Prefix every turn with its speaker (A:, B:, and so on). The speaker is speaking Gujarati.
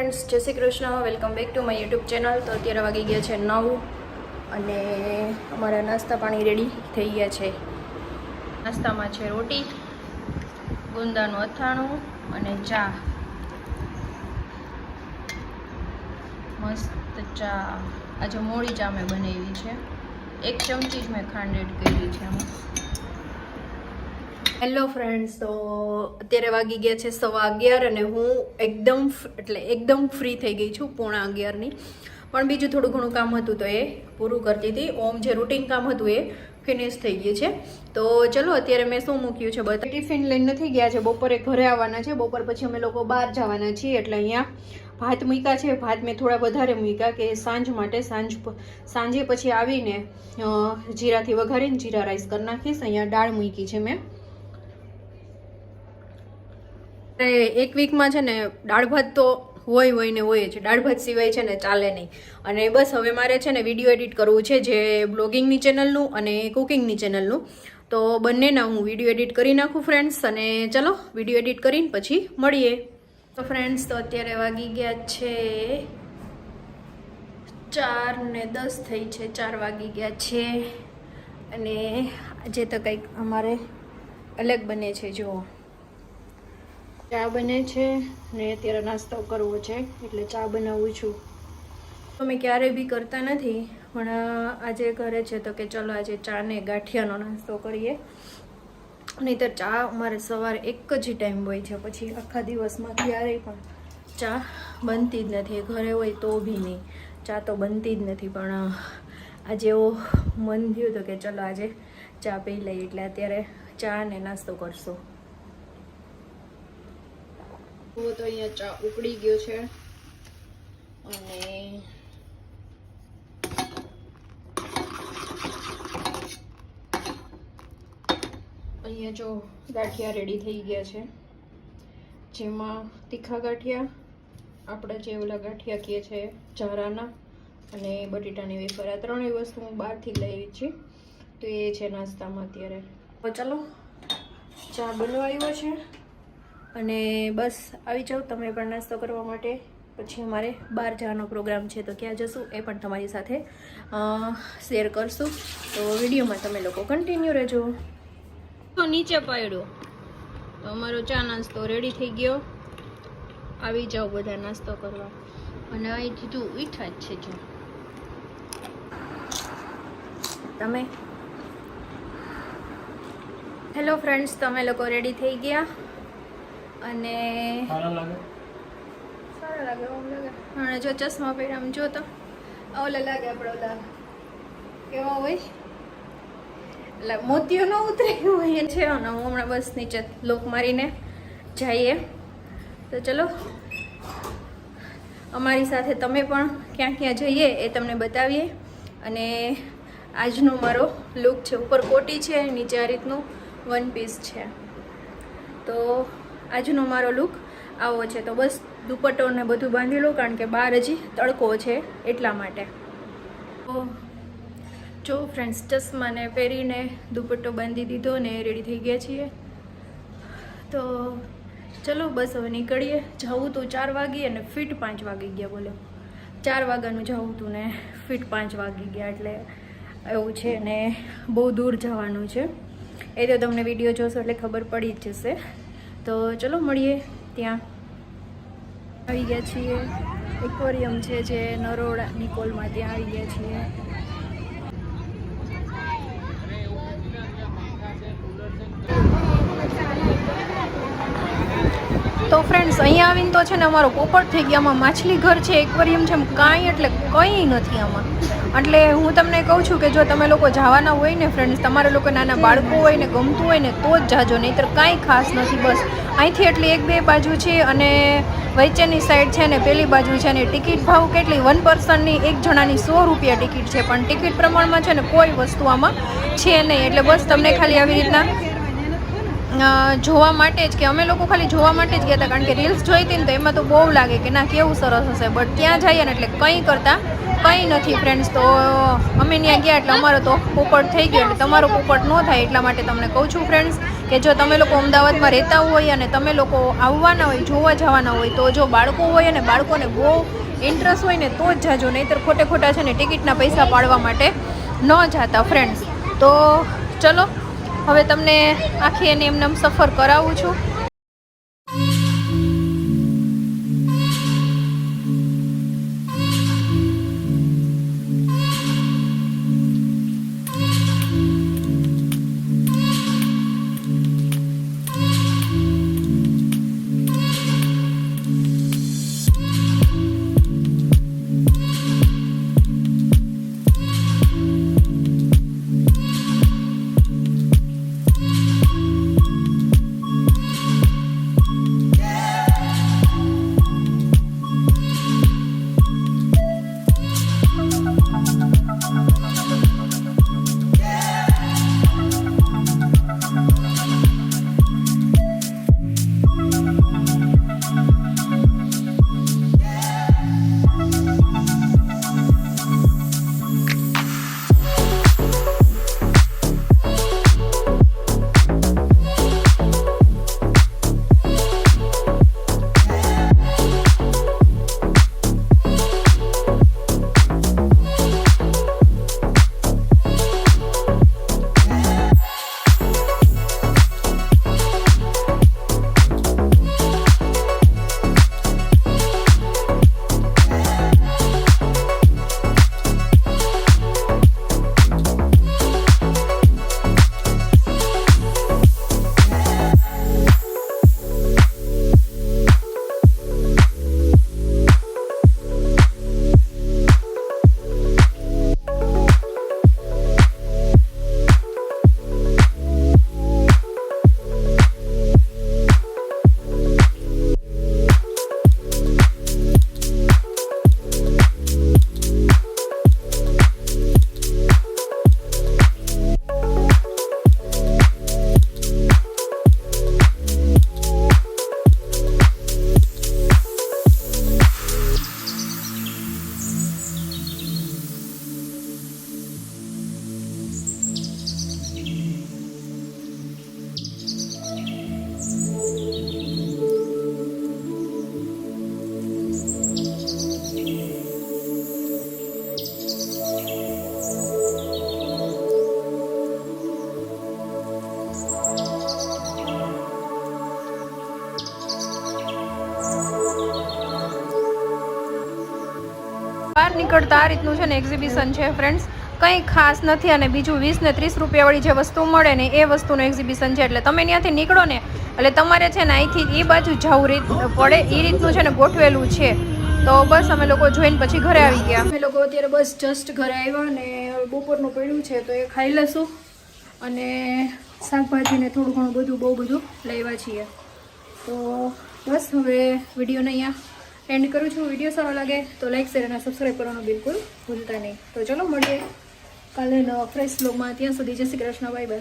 A: ફ્રેન્ડ્સ જય Shri Krishna. Welcome back to my YouTube channel તો અત્યારે વાગી ગયા છે નવ અને અમારા નાસ્તા પાણી રેડી થઈ ગયા છે. નાસ્તામાં છે રોટી, ગુંદાનું અથાણું અને ચા. મસ્ત ચા. આજે મોડી ચા મેં બનાવી છે. એક ચમચી જ મેં ખાંડ એડ કરી છે આમાં. હેલો ફ્રેન્ડ્સ તો અત્યારે વાગી ગયા છે સવા અગિયાર અને હું એકદમ એટલે એકદમ ફ્રી થઈ ગઈ છું પોણા અગિયારની. પણ બીજું થોડું ઘણું કામ હતું તો એ પૂરું કરતી હતી. ઓમ જે રૂટીન કામ હતું એ ફિનિશ થઈ ગયું છે. તો ચલો, અત્યારે મેં શું મૂક્યું છે બધા ટિફિન લઈને નથી ગયા છે. બપોરે ઘરે આવવાના છે. બપોર પછી અમે લોકો બહાર જવાના છીએ. એટલે અહીંયા ભાત મૂક્યા છે. ભાત મેં થોડા વધારે મૂક્યા કે સાંજ માટે સાંજ સાંજે પછી આવીને જીરાથી વઘારીને જીરા રાઈસ કરી નાખીશ. અહીંયા દાળ મૂકી છે મેં. એક વીકમાં છે ને દાળ ભાત તો હોય હોય ને હોય જ, દાળ ભાત સિવાય છે ને ચાલે નહીં. અને બસ હવે મારે છે ને વીડિયો એડિટ કરવું છે, જે બ્લોગિંગની ચેનલનું અને કુકિંગની ચેનલનું તો બંનેના હું વીડિયો એડિટ કરી નાખું ફ્રેન્ડ્સ અને ચલો વીડિયો એડિટ કરીને પછી મળીએ. તો ફ્રેન્ડ્સ તો અત્યારે વાગી ગયા છે ચાર ને દસ થઈ છે, ચાર વાગી ગયા છે. અને આજે તો કંઈક અમારે અલગ બને છે, જુઓ. ચા બને છે ને અત્યારે નાસ્તો કરવો છે, એટલે ચા બનાવું છું. અમે ક્યારેય બી કરતા નથી, પણ આજે ઘરે છે તો કે ચલો આજે ચા ને ગાંઠિયાનો નાસ્તો કરીએ. નહીંતર ચા અમારે સવારે એક જ ટાઈમ હોય છે, પછી આખા દિવસમાં ક્યારેય પણ ચા બનતી જ નથી. ઘરે હોય તો બી નહીં. ચા તો બનતી જ નથી, પણ આજે એવું મન થયું હતું કે ચલો આજે ચા પી લઈએ, એટલે અત્યારે ચા ને નાસ્તો કરશું. હું તો અહીંયા ચા ઉકળી ગયો છે. અને અહીંયા જો ગાંઠિયા રેડી થઈ ગયા છે. જેમાં તીખા ગાંઠિયા, આપણે જે ઓલા ગાંઠિયા કહીએ છે ઝારાના અને બટેટાની વેફર. આ ત્રણેય વસ્તુ હું બહારથી લઈ છું. તો એ છે નાસ્તામાં અત્યારે. ચલો, ચા બનવા આવ્યો છે. અને બસ આવી જાઓ તમે પણ નાસ્તો કરવા માટે. પછી અમારે બહાર જવાનો પ્રોગ્રામ છે તો ક્યાં જશું એ પણ તમારી સાથે શેર કરશું. તો વિડીયોમાં તમે લોકો કન્ટિન્યુ રહેજો. તો નીચે પાડ્યો તો અમારો ચા નાસ્તો રેડી થઈ ગયો. આવી જાઓ બધા નાસ્તો કરવા. અને અહીં કીધું મીઠા જ છે જો. તમે? હેલો ફ્રેન્ડ્સ તમે લોકો રેડી થઈ ગયા? અને
B: સારા લાગે?
A: સારા લાગે ઓમ લાગે. અને જો ચશ્મા પહેર્યા આમ જો તો. ઓલા લાગે આપણે ઓલા કેવા હોય? એટલે મોતીઓ ન ઉતરે હોય છે. અને હું હમણાં બસ નીચે લોક મારીને જઈએ. તો ચલો અમારી સાથે તમે પણ ક્યાં ક્યાં જઈએ એ તમને બતાવીએ. અને આજનો મારો લુક છે ઉપર કોટી છે નીચે આ રીતનું વન પીસ છે. તો આજનો મારો લુક આવો છે. તો બસ દુપટ્ટોને બધું બાંધી લો કારણ કે બહાર હજી તડકો છે એટલા માટે. તો જો ફ્રેન્ડ્સ ચશ્માને પહેરીને દુપટ્ટો બાંધી દીધો ને રેડી થઈ ગયા છીએ. તો ચલો બસ હવે નીકળીએ. જવું તો ચાર વાગી અને ફિટ પાંચ વાગી ગયા બોલો. ચાર વાગ્યાનું જવું હતું ને ફિટ પાંચ વાગી ગયા એટલે એવું છે ને બહુ દૂર જવાનું છે. એ તો તમને વીડિયો જોશો એટલે ખબર પડી જ જશે. તો ચલો મળીએ ત્યાં. આવી ગયા છીએ. એક્વોરિયમ છે જે નરોડા નિકોલમાં ત્યાં આવી ગયા છીએ. તો ફ્રેન્ડ્સ અહીંયા આવીને તો છે ને અમારો પોપટ થઈ ગયા. આમાં માછલી ઘર છે, એક્વેરિયમ છે, એમ કાંઈ એટલે કંઈ નથી આમાં. એટલે હું તમને કહું છું કે જો તમે લોકો જવાના હોય ને ફ્રેન્ડ્સ તમારે લોકો નાના બાળકો હોય ને ગમતું હોય ને તો જ જાજો, નહીંતર કાંઈ ખાસ નથી, બસ. અહીંથી એટલી એક બે બાજુ છે અને વચ્ચેની સાઈડ છે ને પેલી બાજુ છે ને ટિકિટ ભાવ કેટલી? વન પર્સનની એક જણાની સો રૂપિયા ટિકિટ છે, પણ ટિકિટ પ્રમાણમાં છે ને કોઈ વસ્તુ આમાં છે નહીં. એટલે બસ તમને ખાલી આવી રીતના જોવા માટે જ કે અમે લોકો ખાલી જોવા માટે જ ગયા હતા કારણ કે રીલ્સ જોઈ હતી ને તો એમાં તો બહુ લાગે કે ના કેવું સરસ હશે. બટ ત્યાં જઈએ ને એટલે કંઈ કરતા કંઈ નથી ફ્રેન્ડ્સ તો અમે ત્યાં ગયા એટલે અમારો તો પોપટ થઈ ગયો એટલે તમારો પોપટ ન થાય એટલા માટે તમને કહું છું ફ્રેન્ડ્સ કે જો તમે લોકો અમદાવાદમાં રહેતા હોય અને તમે લોકો આવવાના હોય, જોવા જવાના હોય, તો જો બાળકો હોય અને બાળકોને બહુ ઇન્ટરેસ્ટ હોય ને તો જ જાજો. નહીંતર ખોટે ખોટા છે ને ટિકિટના પૈસા પાડવા માટે ન જાતા ફ્રેન્ડ્સ તો ચલો હવે તમને આખી એની એમને એમ સફર કરાવું છું. નીકળતા આ રીતનું છે ને એક્ઝિબિશન છે ફ્રેન્ડ્સ કંઈ ખાસ નથી અને બીજું વીસ ને ત્રીસ રૂપિયાવાળી જે વસ્તુ મળે ને એ વસ્તુનું એક્ઝિબિશન છે. એટલે તમે ત્યાંથી નીકળો ને, એટલે તમારે છે ને અહીંથી એ બાજુ જવું રીત, પડે એ રીતનું છે ને ગોઠવેલું છે. તો બસ અમે લોકો જોઈને પછી ઘરે આવી ગયા. અમે લોકો અત્યારે બસ જસ્ટ ઘરે આવ્યા અને બપોરનું પડ્યું છે તો એ ખાઈ લેશું અને શાકભાજીને થોડું ઘણું બધું, બહુ બધું લેવા છીએ. તો બસ હવે વિડીયોને અહીંયા એન્ડ કરું છું. વીડિયો સારો લાગે તો લાઇક શેર અને સબસ્ક્રાઈબ કરવાનું બિલકુલ ભૂલતા નહીં. તો ચલો મળીએ કાલે નવા ફ્રેશ બ્લોગમાં ત્યાં સુધી જય શ્રી કૃષ્ણ બાય બાય